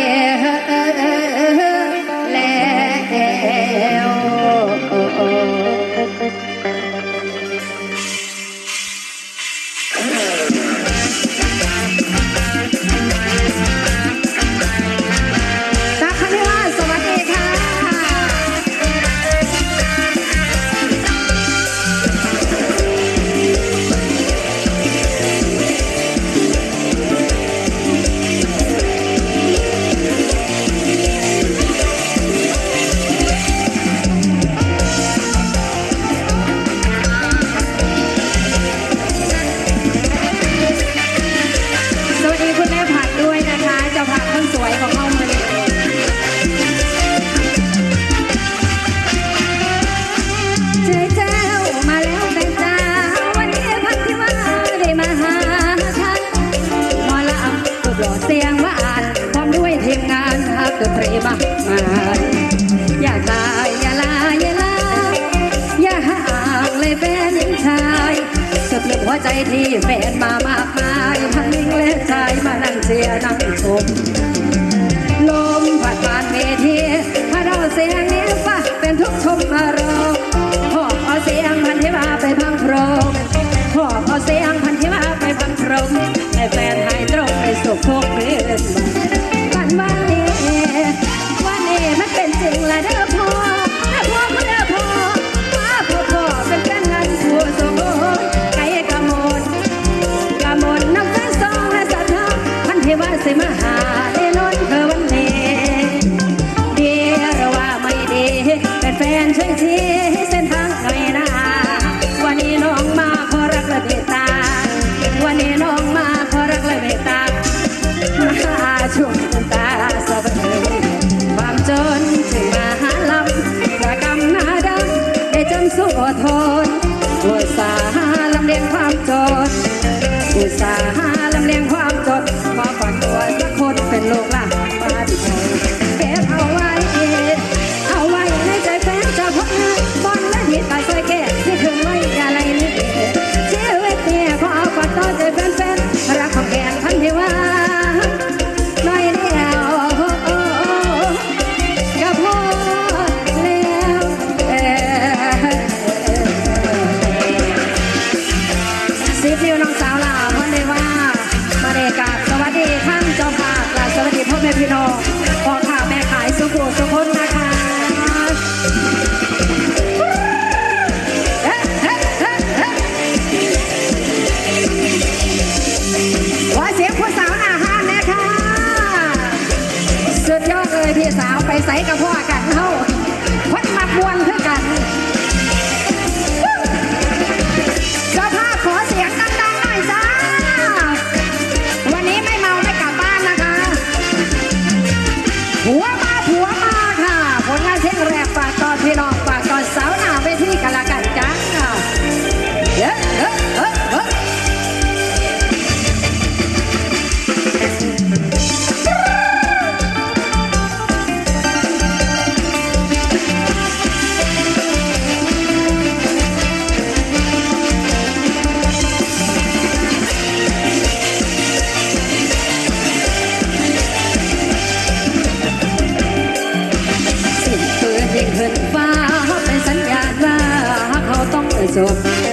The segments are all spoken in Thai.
yeah. สียงนี้ป่ะเป็นทุกทุกมา 没错。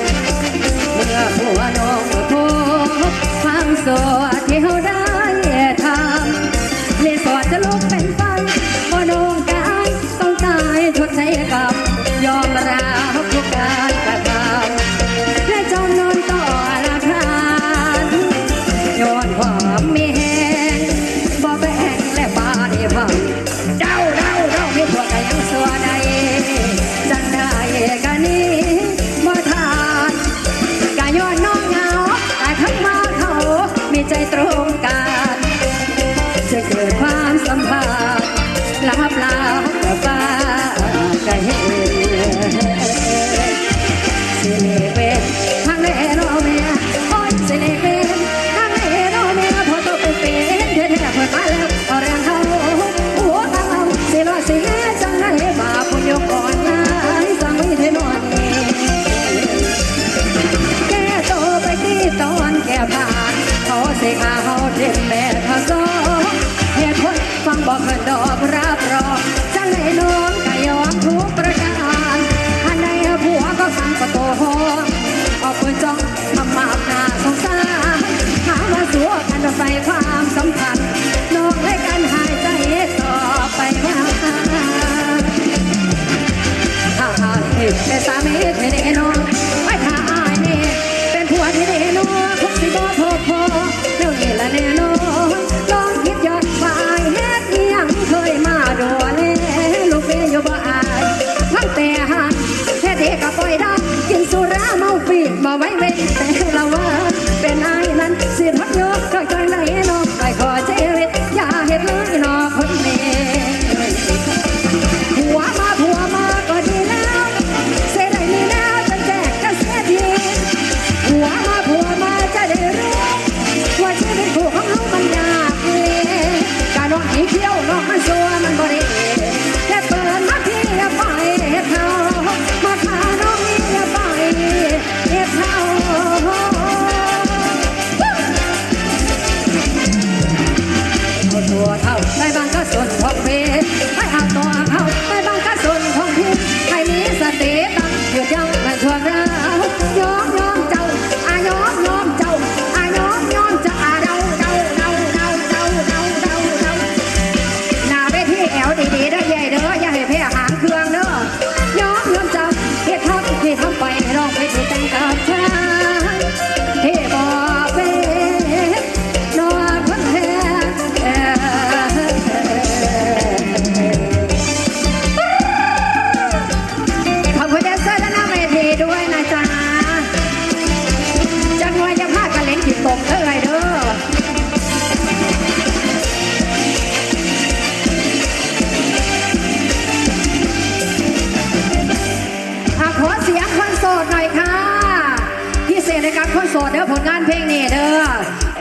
ดเด้อผลงานเพลงนี่เด้อ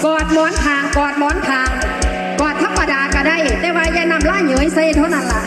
กอดม้อนทางกอดม้อนทางกอดธรรมดาก็ได้ แต่ว่าอย่านำล่าเหยยใส่เท่านั้นล่ะ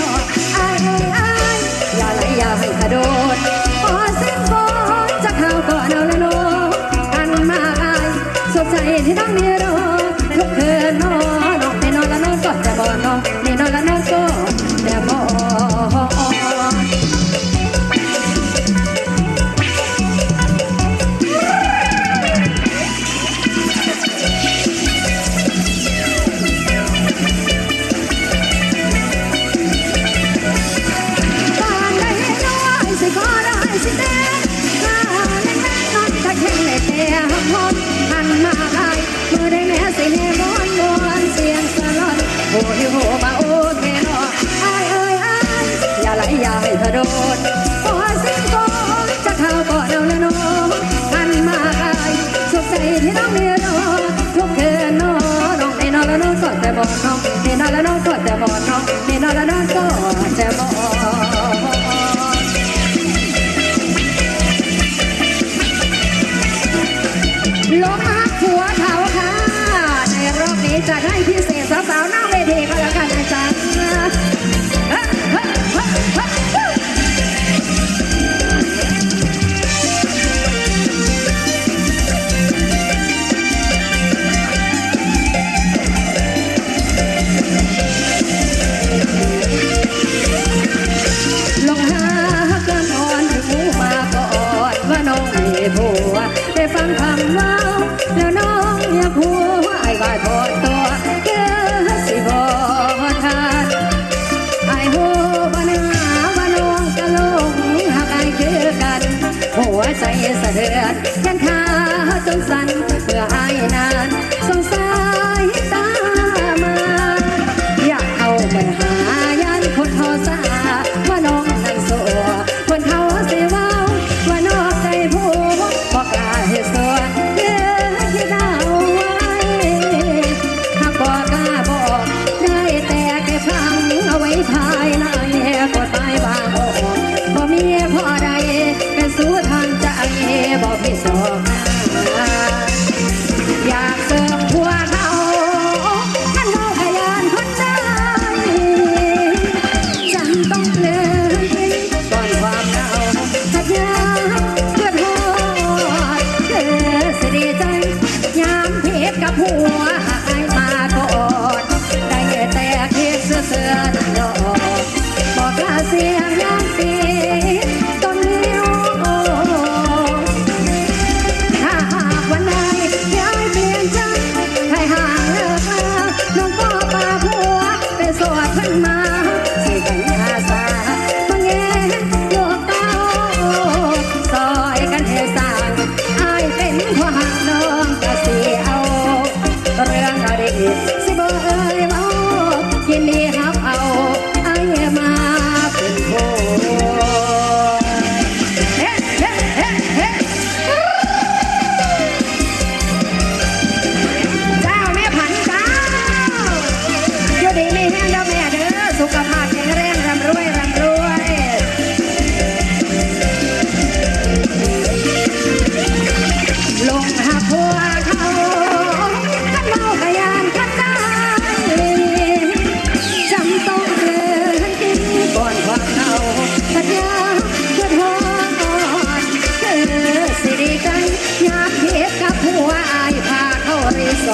นอไอ้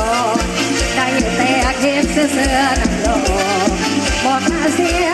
อกได้แต่เก็บเสื้อน้ำดอกบอกมาเสีย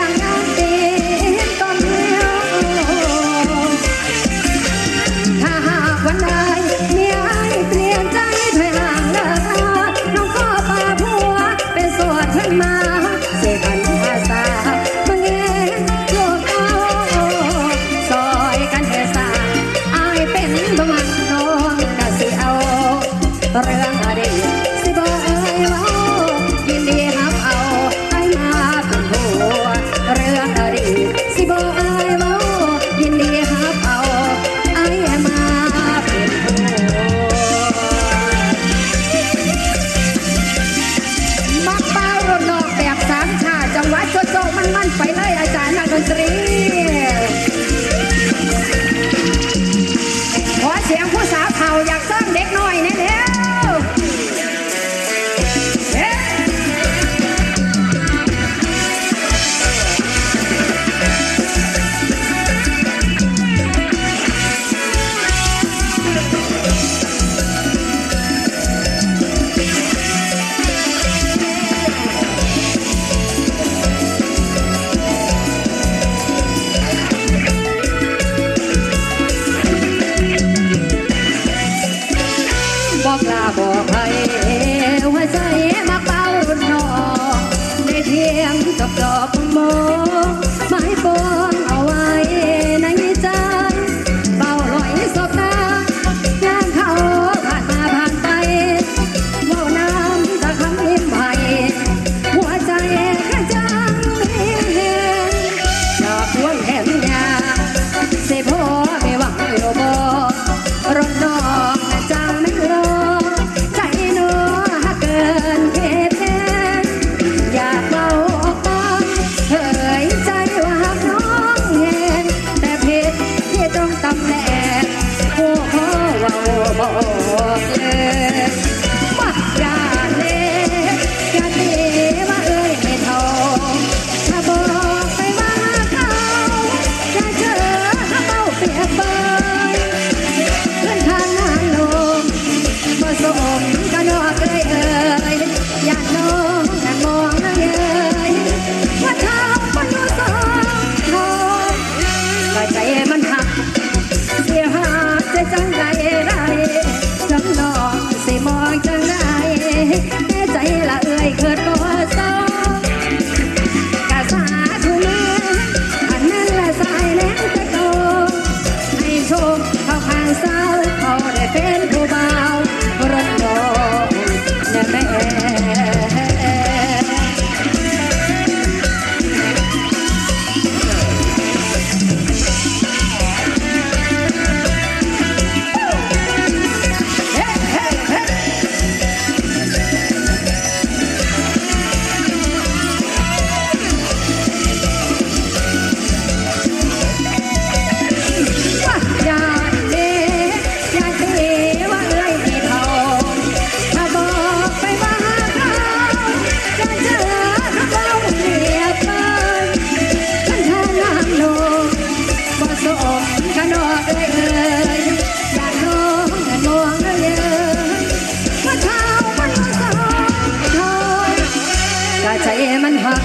มันหัก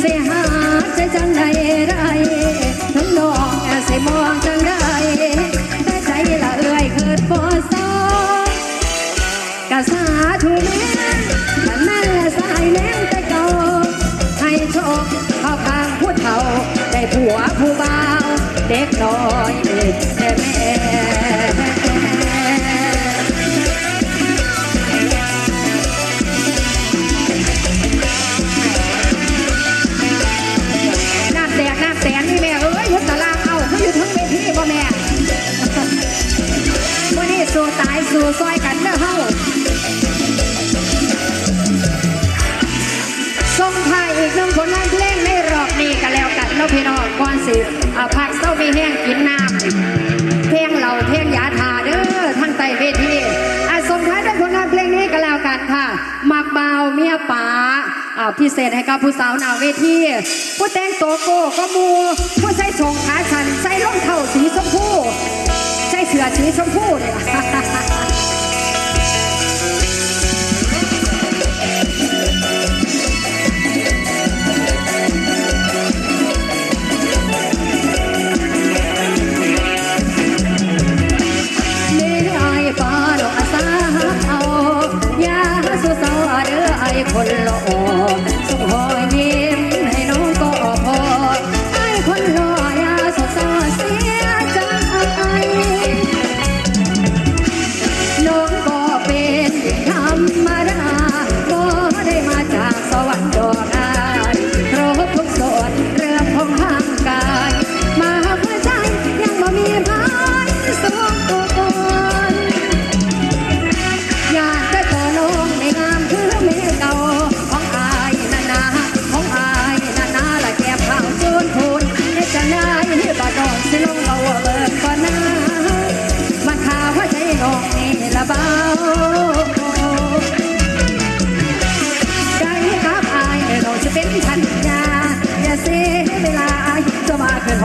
เสียหาใจจังใดไรทั้งน้องเสียมองจังได้แต่ใจละเอ่ยเกิดปวดซอกะสาทุแม่ขันนั่ละสายแม่แต่เก่าให้โชคเข้าข้างผู้เฒ่าได้ผัวผู้บ่าว เด็กน้อยเด็กแม่ สู้ตายสู้ซอยกันเด้อเฮาส่งท้ายอีกหนึ่งผลงานเพลงในรอบนี้กันแล้วกันเนาะพี่น้องก่อนสิอ่าพักเศร้ามีแห้งกินน้ำเพลงเหล่าเพลงยาทาเด้อทั้งใต้เวทีอะส่งท้ายด้วยผลงานเพลงนี้กันแล้วกันค่ะมักเบาเมียป๋าอ่าพิเศษให้กับผู้สาวหน้าเวทีผู้แต่งตัวโก้ก็มูผู้ใส่ส่งขาชันใส่รองเท้าสีชมพู เสือสีชมพูเนี่ย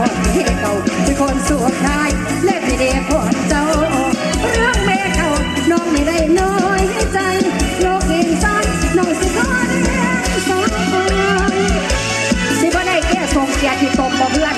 มาคืนห้องเฮเก่าเป็นคนสุดท้าย และพี่เด็กคนเจ้า เรื่องแม่เขาน้องไม่ได้น้อยใจ โลกเองสั้นน้องสิขอเรียนสอนสิบ่ได้แก้ทรงเกียที่ตบบ่เพื่อน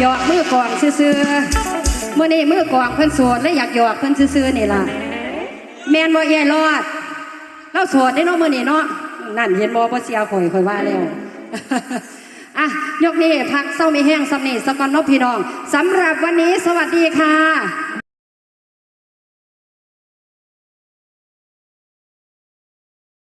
หยอกมือกองซื่อๆมื้อนี้มือกองเพิ่นโสวดและอยากหยอกเพิ่นซื่อๆนี่ล่ะแมนบ่เอ้ยรอดเราโสวดได้เนาะมื้อนี้เนาะนั่นเห็นบ่บ่เสียข่อยข่อยว่าแล้วอะยกนี้พักเศร้ามีแห้งสำนีสกอนนบพี่น้องสำหรับวันนี้สวัสดีค่ะ